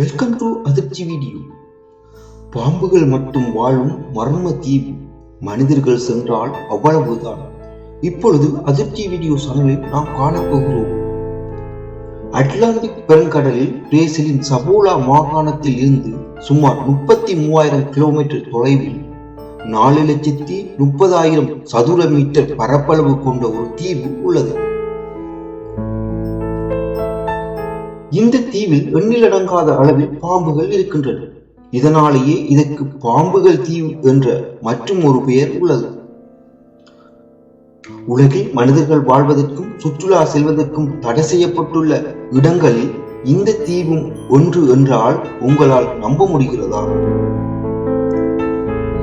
அதிர்ச்சி வீடியோ பாம்புகள் மட்டும் வாழும் மர்ம தீவு. மனிதர்கள் சென்றால் அவ்வளவுதான். இப்பொழுது அதிர்ச்சி வீடியோ சேனலில் நாம் காணப்போகிறோம் அட்லாண்டிக் பெருங்கடலில் பிரேசிலின் சபோலா மாகாணத்தில் இருந்து சுமார் முப்பத்தி மூவாயிரம் கிலோமீட்டர் தொலைவில் நாலு லட்சத்தி முப்பதாயிரம் சதுர மீட்டர் பரப்பளவு கொண்ட ஒரு தீவு உள்ளது. இந்த தீவில் எண்ணிலடங்காத அளவில் பாம்புகள் இருக்கின்றன. இதனாலேயே இதற்கு பாம்புகள் தீவு என்ற மற்றும் ஒரு பெயர் உள்ளது. உலகில் மனிதர்கள் வாழ்வதற்கும் சுற்றுலா செல்வதற்கும் தடை செய்யப்பட்டுள்ள இடங்களில் இந்த தீவும் ஒன்று என்றால் உங்களால் நம்ப முடிகிறதா?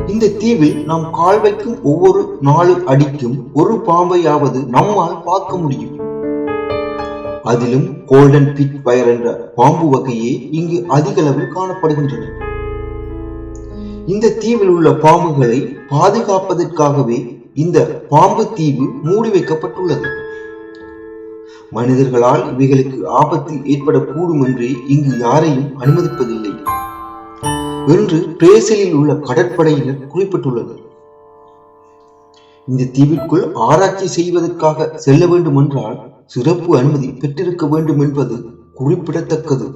இந்த தீவில் நாம் கால் வைக்கும் ஒவ்வொரு நாலு அடிக்கும் ஒரு பாம்பையாவது நம்மால் பார்க்க முடியும். அதிலும் கோல்டன் பிட் வயர் என்ற பாம்பு வகையே இங்கு அதிக அளவில் காணப்படுகின்றன. இந்த தீவில் உள்ள பாம்புகளை பாதுகாப்பதற்காகவே இந்த பாம்பு தீவு மூடி வைக்கப்பட்டுள்ளது. மனிதர்களால் இவைகளுக்கு ஆபத்து ஏற்படக்கூடும் என்று இங்கு யாரையும் அனுமதிப்பதில்லை. என்று பிரேசிலில் உள்ள கடற்படையினர் குறிப்பிட்டுள்ளனர். இந்த தீவிற்குள் ஆராய்ச்சி செய்வதற்காக செல்ல வேண்டும் என்றால் சிறப்பு அனுமதி பெற்றிருக்க வேண்டும் என்பது குறிப்பிடத்தக்கது.